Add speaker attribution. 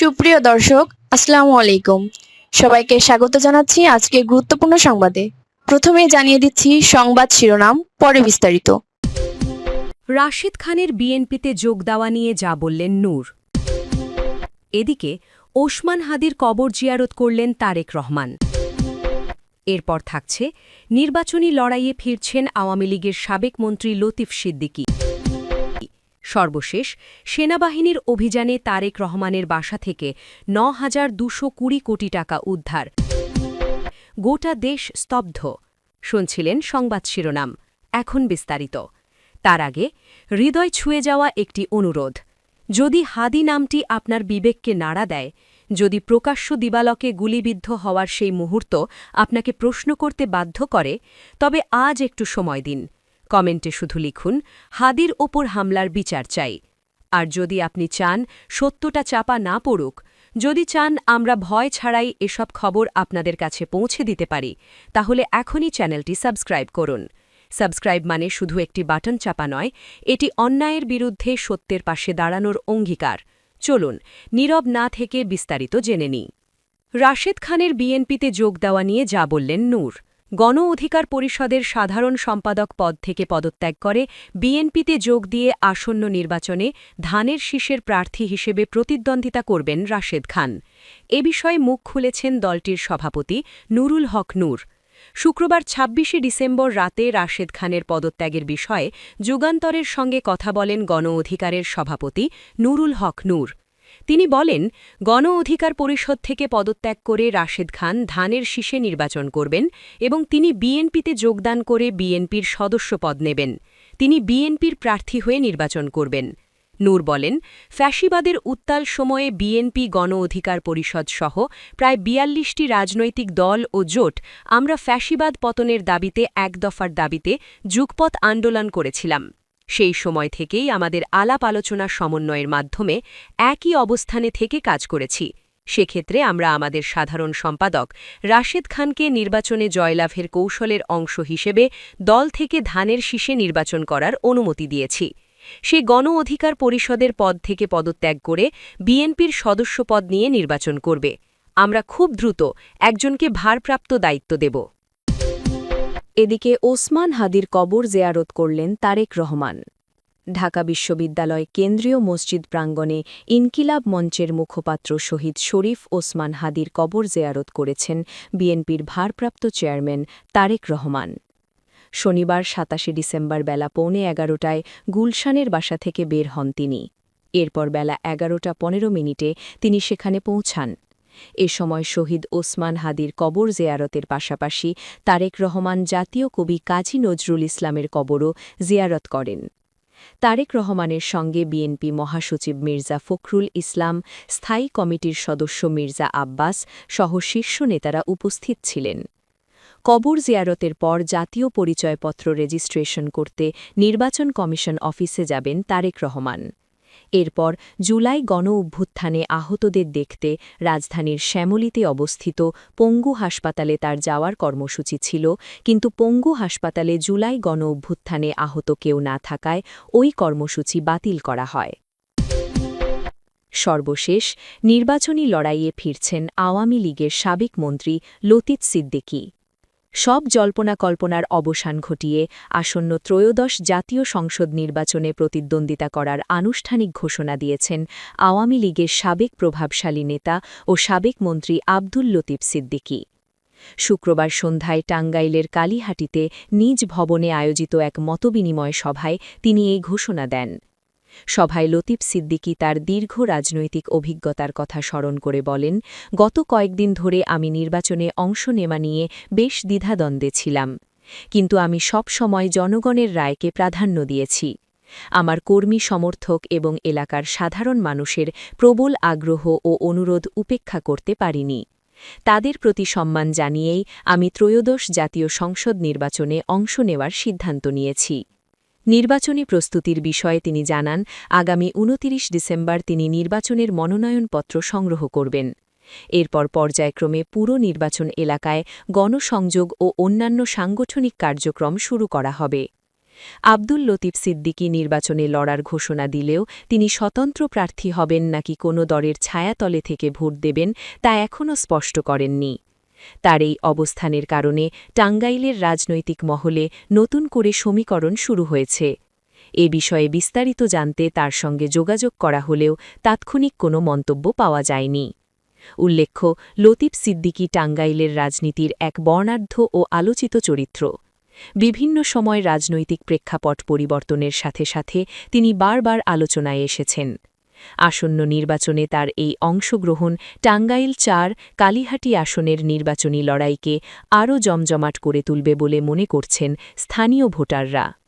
Speaker 1: সুপ্রিয় দর্শক, আসসালামু আলাইকুম। সবাইকে স্বাগত জানাচ্ছি আজকে গুরুত্বপূর্ণ সংবাদে। প্রথমে জানিয়ে দিচ্ছি সংবাদ শিরোনাম, পরে বিস্তারিত।
Speaker 2: রাশিদ খানের বিএনপিতে যোগ দেওয়া নিয়ে যা বললেন নূর। এদিকে ওসমান হাদির কবর জিয়ারত করলেন তারেক রহমান। এরপর থাকছে, নির্বাচনী লড়াইয়ে ফিরছেন আওয়ামী লীগের সাবেক মন্ত্রী লতিফ সিদ্দিকী। সর্বশেষ, সেনাবাহিনীর অভিযানে তারেক রহমানের বাসা থেকে ন হাজার দুশো কুড়ি কোটি টাকা উদ্ধার। গোটা দেশ স্তব্ধ। শুনছিলেন সংবাদ শিরোনাম। এখন বিস্তারিত। তার আগে, হৃদয় ছুঁয়ে যাওয়া একটি অনুরোধ। যদি হাদি নামটি আপনার বিবেককে নাড়া দেয়, যদি প্রকাশ্য দিবালকে গুলিবিদ্ধ হওয়ার সেই মুহূর্ত আপনাকে প্রশ্ন করতে বাধ্য করে, তবে আজ একটু সময় দিন। কমেন্টে শুধু লিখুন, হাদির ওপর হামলার বিচার চাই। আর যদি আপনি চান সত্যটা চাপা না পড়ুক, যদি চান আমরা ভয় ছাড়াই এসব খবর আপনাদের কাছে পৌঁছে দিতে পারি, তাহলে এখনই চ্যানেলটি সাবস্ক্রাইব করুন। সাবস্ক্রাইব মানে শুধু একটি বাটন চাপা নয়, এটি অন্যায়ের বিরুদ্ধে সত্যের পাশে দাঁড়ানোর অঙ্গীকার। চলুন, নীরব না থেকে বিস্তারিত জেনে নিই। রাশেদ খানের বিএনপিতে যোগ দেওয়া নিয়ে যা বললেন নূর। গণ অধিকার পরিষদের সাধারণ সম্পাদক পদ থেকে পদত্যাগ করে বিএনপিতে যোগ দিয়ে আসন্ন নির্বাচনে ধানের শীষের প্রার্থী হিসেবে প্রতিদ্বন্দ্বিতা করবেন রাশেদ খান। এ বিষয়ে মুখ খুলেছেন দলটির সভাপতি নুরুল হক নূর। শুক্রবার ২৬শে ডিসেম্বর রাতে রাশেদ খানের পদত্যাগের বিষয়ে যুগান্তরের সঙ্গে কথা বলেন গণ অধিকারের সভাপতি নুরুল হক নূর। তিনি বলেন, গণ অধিকার পরিষদ থেকে পদত্যাগ করে রাশেদ খান ধানের শীষে নির্বাচন করবেন এবং তিনি বিএনপিতে যোগদান করে বিএনপির সদস্য পদ নেবেন। তিনি বিএনপির প্রার্থী হয়ে নির্বাচন করবেন। নূর বলেন, ফ্যাসিবাদের উত্তাল সময়ে বিএনপি গণ অধিকার পরিষদ সহ প্রায় বিয়াল্লিশটি রাজনৈতিক দল ও জোট আমরা ফ্যাসিবাদ পতনের দাবিতে এক দফার দাবিতে যুগপথ আন্দোলন করেছিলাম। সেই সময় থেকেই আমাদের আলাপ আলোচনা সমন্বয়ের মাধ্যমে একই অবস্থানে থেকে কাজ করেছি। সেক্ষেত্রে আমরা আমাদের সাধারণ সম্পাদক রাশেদ খানকে নির্বাচনে জয়লাভের কৌশলের অংশ হিসেবে দল থেকে ধানের শীষে নির্বাচন করার অনুমতি দিয়েছি। সে গণ অধিকার পরিষদের পদ থেকে পদত্যাগ করে বিএনপির সদস্য পদ নিয়ে নির্বাচন করবে। আমরা খুব দ্রুত একজনকে ভারপ্রাপ্ত দায়িত্ব দেব। এদিকে ওসমান হাদির কবর জেয়ারত করলেন তারেক রহমান। ঢাকা বিশ্ববিদ্যালয় কেন্দ্রীয় মসজিদ প্রাঙ্গণে ইনকিলাব মঞ্চের মুখপাত্র শহীদ শরীফ ওসমান হাদির কবর জেয়ারত করেছেন বিএনপির ভারপ্রাপ্ত চেয়ারম্যান তারেক রহমান। শনিবার সাতাশে ডিসেম্বর বেলা পৌনে এগারোটায় গুলশানের বাসা থেকে বের হন তিনি। এরপর বেলা এগারোটা পনেরো মিনিটে তিনি সেখানে পৌঁছান। এ সময় শহীদ ওসমান হাদির কবর জিয়ারতের পাশাপাশি তারেক রহমান জাতীয় কবি কাজী নজরুল ইসলামের কবরও জিয়ারত করেন। তারেক রহমানের সঙ্গে বিএনপি মহাসচিব মির্জা ফখরুল ইসলাম, স্থায়ী কমিটির সদস্য মির্জা আব্বাস সহ শীর্ষ নেতারা উপস্থিত ছিলেন। কবর জিয়ারতের পর জাতীয় পরিচয়পত্র রেজিস্ট্রেশন করতে নির্বাচন কমিশন অফিসে যাবেন তারেক রহমান। এরপর জুলাই গণ অভ্যুত্থানে আহতদের দেখতে রাজধানীর শ্যামলীতে অবস্থিত পঙ্গু হাসপাতালে তার যাওয়ার কর্মসূচি ছিল, কিন্তু পঙ্গু হাসপাতালে জুলাই গণ অভ্যুত্থানে আহত কেউ না থাকায় ওই কর্মসূচি বাতিল করা হয়। সর্বশেষ, নির্বাচনী লড়াইয়ে ফিরছেন আওয়ামী লীগের সাবেক মন্ত্রী লতিত সিদ্দিকী। সব জল্পনা কল্পনার অবসান ঘটিয়ে আসন্ন ত্রয়োদশ জাতীয় সংসদ নির্বাচনে প্রতিদ্বন্দ্বিতা করার আনুষ্ঠানিক ঘোষণা দিয়েছেন আওয়ামী লীগের সাবেক প্রভাবশালী নেতা ও সাবেক মন্ত্রী আব্দুল লতিফ সিদ্দিকী। শুক্রবার সন্ধ্যায় টাঙ্গাইলের কালীহাটিতে নিজ ভবনে আয়োজিত এক মতবিনিময় সভায় তিনি এই ঘোষণা দেন। সভায় লতিফ সিদ্দিকী তার দীর্ঘ রাজনৈতিক অভিজ্ঞতার কথা স্মরণ করে বলেন, গত কয়েকদিন ধরে আমি নির্বাচনে অংশ নেওয়া নিয়ে বেশ দ্বিধাদ্বন্দ্বে ছিলাম। কিন্তু আমি সব সময় জনগণের রায়কে প্রাধান্য দিয়েছি। আমার কর্মী সমর্থক এবং এলাকার সাধারণ মানুষের প্রবল আগ্রহ ও অনুরোধ উপেক্ষা করতে পারিনি। তাদের প্রতি সম্মান জানিয়েই আমি ত্রয়োদশ জাতীয় সংসদ নির্বাচনে অংশ নেওয়ার সিদ্ধান্ত নিয়েছি। নির্বাচনী প্রস্তুতির বিষয়ে তিনি জানান, আগামী ২৯ ডিসেম্বর তিনি নির্বাচনের মনোনয়নপত্র সংগ্রহ করবেন। এরপর পর্যায়ক্রমে পুরো নির্বাচন এলাকায় গণসংযোগ ও অন্যান্য সাংগঠনিক কার্যক্রম শুরু করা হবে। আব্দুল লতিফ সিদ্দিকী নির্বাচনে লড়ার ঘোষণা দিলেও তিনি স্বতন্ত্র প্রার্থী হবেন নাকি কোনো দলের ছায়াতলে থেকে ভোট দেবেন তা এখনও স্পষ্ট করেননি। তার এই অবস্থানের কারণে টাঙ্গাইলের রাজনৈতিক মহলে নতুন করে সমীকরণ শুরু হয়েছে। এ বিষয়ে বিস্তারিত জানতে তার সঙ্গে যোগাযোগ করা হলেও তাৎক্ষণিক কোনো মন্তব্য পাওয়া যায়নি। উল্লেখ্য, লতিফ সিদ্দিকী টাঙ্গাইলের রাজনীতির এক বর্ণাঢ্য ও আলোচিত চরিত্র। বিভিন্ন সময় রাজনৈতিক প্রেক্ষাপট পরিবর্তনের সাথে সাথে তিনি বারবার আলোচনায় এসেছেন। আসন্ন নির্বাচনে তার এই অংশগ্রহণ টাঙ্গাইল চার, কালীহাটি আসনের নির্বাচনী লড়াইকে আরও জমজমাট করে তুলবে বলে মনে করছেন স্থানীয় ভোটাররা।